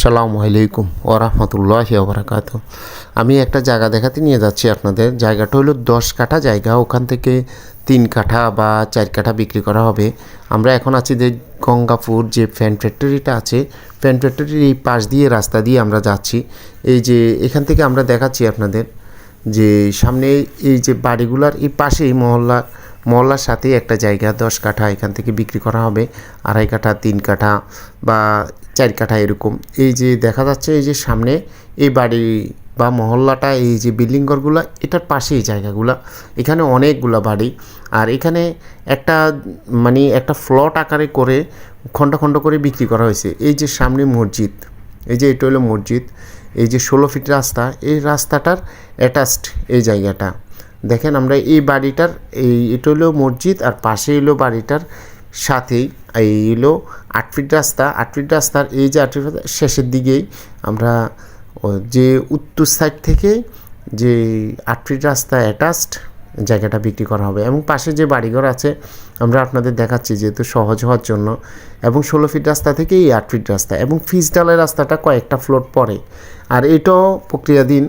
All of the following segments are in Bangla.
আসসালামু আলাইকুম ওরহমতুল্লাহ ওবরাকাত আমি একটা জায়গা দেখাতে নিয়ে যাচ্ছি আপনাদের। জায়গাটা হলো দশ কাঠা জায়গা। ওখান থেকে তিন কাঠা বা চার কাঠা বিক্রি করা হবে। আমরা এখন আছি যে গঙ্গাপুর যে ফ্যান ফ্যাক্টরিটা আছে ফ্যান ফ্যাক্টরির এই পাশ দিয়ে, রাস্তা দিয়ে আমরা যাচ্ছি। এই যে এখান থেকে আমরা দেখাচ্ছি আপনাদের যে সামনে এই যে বাড়িগুলার এই পাশেই মহল্লা, মহল্লার সাথে একটা জায়গা। দশ কাঠা এখান থেকে বিক্রি করা হবে। আড়াই কাঠা, তিন কাঠা বা চার কাঠা এরকম। এই যে দেখা যাচ্ছে এই যে সামনে এই বাড়ি বা মহল্লাটা, এই যে বিল্ডিং ঘরগুলো, এটার পাশে এই জায়গাগুলো। এখানে অনেকগুলো বাড়ি। আর এখানে একটা মানে একটা ফ্লট আকারে করে খণ্ড খণ্ড করে বিক্রি করা হয়েছে। এই যে সামনে মসজিদ, এই যে এটা হলো মসজিদ, এই যে ষোলো ফিট রাস্তা, এই রাস্তাটার অ্যাটাচড এই জায়গাটা। দেখেন আমরা এই বাড়িটার, এই এটা হলো মসজিদ আর পাশে এলো বাড়িটার সাথেই এই হলো আট ফিট রাস্তা। আট ফিট রাস্তার এই যে আট ফিট শেষের দিকেই আমরা যে উত্তর সাইড থেকে যে আট ফিট রাস্তা অ্যাটাচড জায়গাটা বিক্রি করা হবে এবং পাশে যে বাড়িঘর আছে, আমরা আপনাদের দেখাচ্ছি যেহেতু সহজ হওয়ার জন্য। এবং ষোলো ফিট রাস্তা থেকে এই আট ফিট রাস্তা এবং ফিজ ডালাই রাস্তাটা কয়েকটা ফ্লোর পরে। আর এটাও প্রক্রিয়াধীন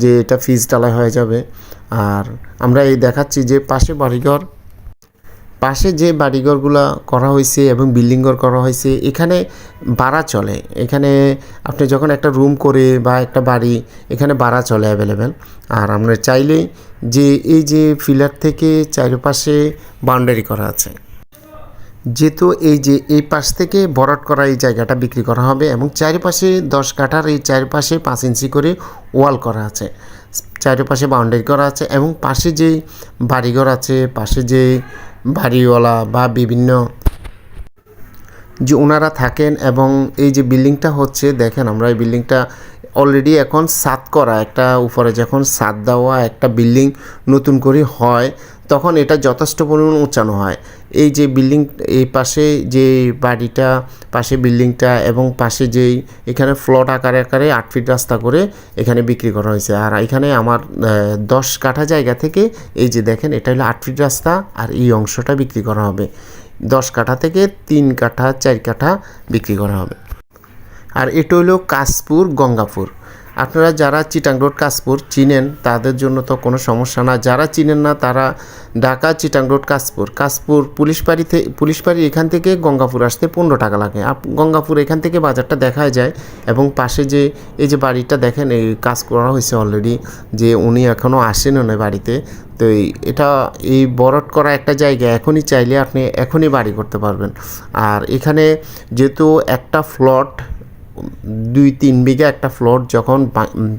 যে এটা ফিজ ডালাই হয়ে যাবে। আর আমরা এই দেখাচ্ছি যে পাশে বাড়িঘর পাশে যে বাড়িঘরগুলো করা হয়েছে এবং বিল্ডিং ঘর করা হয়েছে, এখানে ভাড়া চলে। এখানে আপনি যখন একটা রুম করে বা একটা বাড়ি, এখানে ভাড়া চলে অ্যাভেলেবেল আর আমরা চাইলে যে এই যে ফিলার থেকে চারিপাশে বাউন্ডারি করা আছে, যেহেতু এই যে এই পাশ থেকে ভরাট করা এই জায়গাটা বিক্রি করা হবে এবং চারিপাশে দশ কাঠার এই চারিপাশে পাঁচ ইঞ্চি করে ওয়াল করা আছে, চারিপাশে বাউন্ডারি করা আছে এবং পাশে যে বাড়িঘর আছে, পাশে যে বাড়িওয়ালা বা বিভিন্ন যে ওনারা থাকেন এবং এই যে বিল্ডিংটা হচ্ছে, দেখেন আমরা এই বিল্ডিংটা অলরেডি এখন সাত করা, একটা উপরে যখন সাত দেওয়া একটা বিল্ডিং নতুন করে হয় তখন এটা যথেষ্ট পরিমাণ উঁচানো হয়। এই যে বিল্ডিং, এই পাশে যে বাড়িটা, পাশে বিল্ডিংটা এবং পাশে যেই এখানে ফ্লট আকারে আকারে আট ফিট রাস্তা করে এখানে বিক্রি করা হয়েছে। আর এখানে আমার দশ কাঠা জায়গা থেকে এই যে দেখেন এটা হলো আট ফিট রাস্তা আর এই অংশটা বিক্রি করা হবে। দশ কাঠা থেকে তিন কাঠা, চার কাঠা বিক্রি করা হবে। আর এটা হলো কাশপুর, গঙ্গাপুর। আপনারা যারা চিটাং রোড, কাশপুর চিনেন, তাদের জন্য তো কোনো সমস্যা না। যারা চিনেন না, তারা ঢাকা, চিটাং রোড, কাশপুর। কাশপুর পুলিশ বাড়ি থেকে পুলিশ বাড়ি এখান থেকে গঙ্গাপুর আসতে পনেরো টাকা লাগে। গঙ্গাপুর এখান থেকে বাজারটা দেখা যায় এবং পাশে যে, এই যে বাড়িটা দেখেন, এই কাজ করা হয়েছে অলরেডি যে উনি এখনও আসেন না বাড়িতে। তো এটা, এই বরট করা একটা জায়গা, এখনই চাইলে আপনি এখনই বাড়ি করতে পারবেন। আর এখানে যেহেতু একটা ফ্লট দুই তিন বিঘা একটা ফ্লট যখন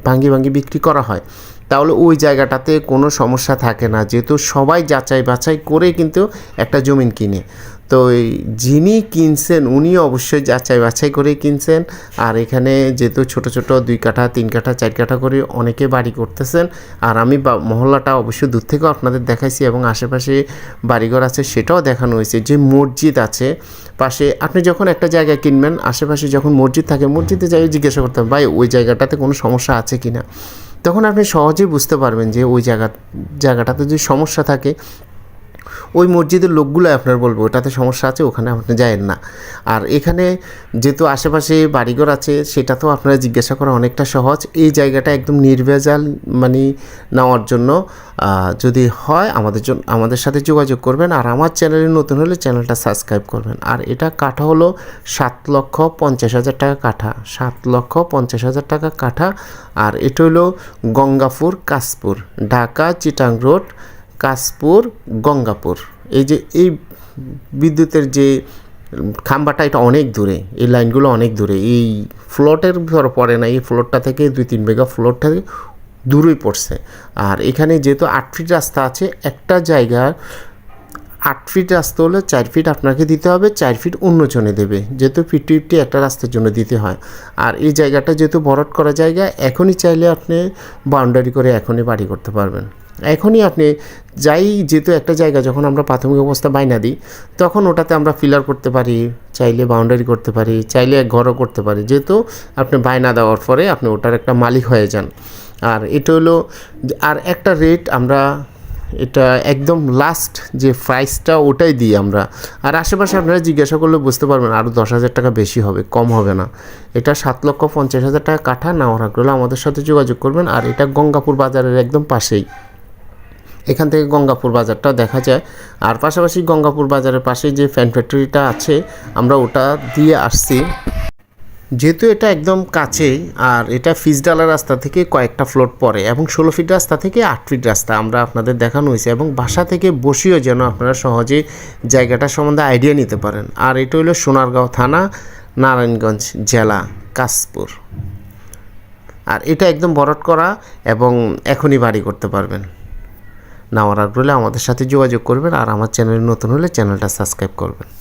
ভাঙ্গি ভাঙ্গি বিক্রি করা হয়, তাহলে ওই জায়গাটাতে কোনো সমস্যা থাকে না। যেহেতু সবাই যাচাই বাছাই করে কিন্তু একটা জমিন কিনে। তো এই যিনি কিনছেন উনি অবশ্যই যাচাই বাছাই করে কিনছেন। আর এখানে যেহেতু ছোট ছোট দুই কাঠা তিন কাঠা চার কাঠা করে অনেকে বাড়ি করতেছেন। আর আমি মহল্লাটা অবশ্যই দূর থেকেও আপনাদের দেখাইছি এবং আশেপাশে বাড়িঘর আছে সেটাও দেখানো হয়েছে। যে মসজিদ আছে পাশে আপনি যখন একটা জায়গায় কিনবেন আশেপাশে যখন মসজিদ থাকে মসজিদে যাই জিজ্ঞাসা করতে হবে, ভাই ওই জায়গাটাতে কোনো সমস্যা আছে কি না তখন আপনি সহজেই বুঝতে পারবেন যে ওই জায়গা জায়গাটাতে যদি সমস্যা থাকে ওই মসজিদের লোকগুলো আপনার বলব ওটাতে সমস্যা আছে, ওখানে আপনি যায়েন না। আর এখানে যেহেতু আশেপাশে বাড়িঘর আছে সেটা তো আপনারা জিজ্ঞাসা করা অনেকটা সহজ। এই জায়গাটা একদম নির্ভেজাল মানে নেওয়ার জন্য যদি হয় আমাদের জন্য আমাদের সাথে যোগাযোগ করবেন। আর আমার চ্যানেলে নতুন হলে চ্যানেলটা সাবস্ক্রাইব করবেন। আর এটা কাঠা হলো সাত লক্ষ পঞ্চাশ হাজার টাকা কাঠা। সাত লক্ষ পঞ্চাশ হাজার টাকা কাঠা। আর এটা হলো গঙ্গাপুর কাশপুর, ঢাকা চিটাং রোড কাশপুর, গঙ্গাপুর। এই যে, এই বিদ্যুতের যে খাম্বাটা, এটা অনেক দূরে, এই লাইনগুলো অনেক দূরে। এই ফ্লোটের ধর পড়ে না, এই ফ্লোরটা থেকে দুই তিন মেগা ফ্লোর থেকে দূরেই পড়ছে। আর এখানে যেহেতু আট ফিট রাস্তা আছে, একটা জায়গার আট ফিট রাস্তা হলে চার ফিট আপনাকে দিতে হবে, চার ফিট অন্যজনে দেবে। যেহেতু ফিফটি ফিফটি একটা রাস্তার জন্য দিতে হয়। আর এই জায়গাটা যেহেতু ভরাট করা জায়গা, এখনই চাইলে আপনি বাউন্ডারি করে এখনই বাড়ি করতে পারবেন। এখনই আপনি যাই যেহেতু একটা জায়গা, যখন আমরা প্রাথমিক অবস্থা বাইনা দিই, তখন ওটাতে আমরা ফিলার করতে পারি, চাইলে বাউন্ডারি করতে পারি, চাইলে এক ঘরও করতে পারি। যেহেতু আপনি বায়না দেওয়ার পরে আপনি ওটার একটা মালিক হয়ে যান। আর এটা হলো, আর একটা রেট আমরা, এটা একদম লাস্ট যে প্রাইসটা ওটাই দিই আমরা। আর আশেপাশে আপনারা জিজ্ঞাসা করলে বুঝতে পারবেন আরও দশ হাজার টাকা বেশি হবে, কম হবে না। এটা সাত লক্ষ পঞ্চাশ হাজার টাকা কাঠা নেওয়ার আগ্রহ আমাদের সাথে যোগাযোগ করবেন। আর এটা গঙ্গাপুর বাজারের একদম পাশেই। এখান থেকে গঙ্গাপুর বাজারটা দেখা যায়। আর পাশাপাশি গঙ্গাপুর বাজারের পাশে যে ফ্যান ফ্যাক্টরিটা আছে, আমরা ওটা দিয়ে আসছি। যেহেতু এটা একদম কাছেই, আর এটা ফিজডালা রাস্তা থেকে কয়েকটা ফ্লোট পরে এবং ষোলো ফিট রাস্তা থেকে আট ফিট রাস্তা আমরা আপনাদের দেখানো হয়েছে এবং বাসা থেকে বসেও যেন আপনারা সহজে জায়গাটা সম্বন্ধে আইডিয়া নিতে পারেন। আর এটা হলো সোনারগাঁও থানা, নারায়ণগঞ্জ জেলা, কাশপুর। আর এটা একদম বরট করা এবং এখনই বাড়ি করতে পারবেন। নেওয়ার আগ্রহ আমাদের সাথে যোগাযোগ করবেন আর আমার চ্যানেল নতুন হলে চ্যানেলটা সাবস্ক্রাইব করবেন।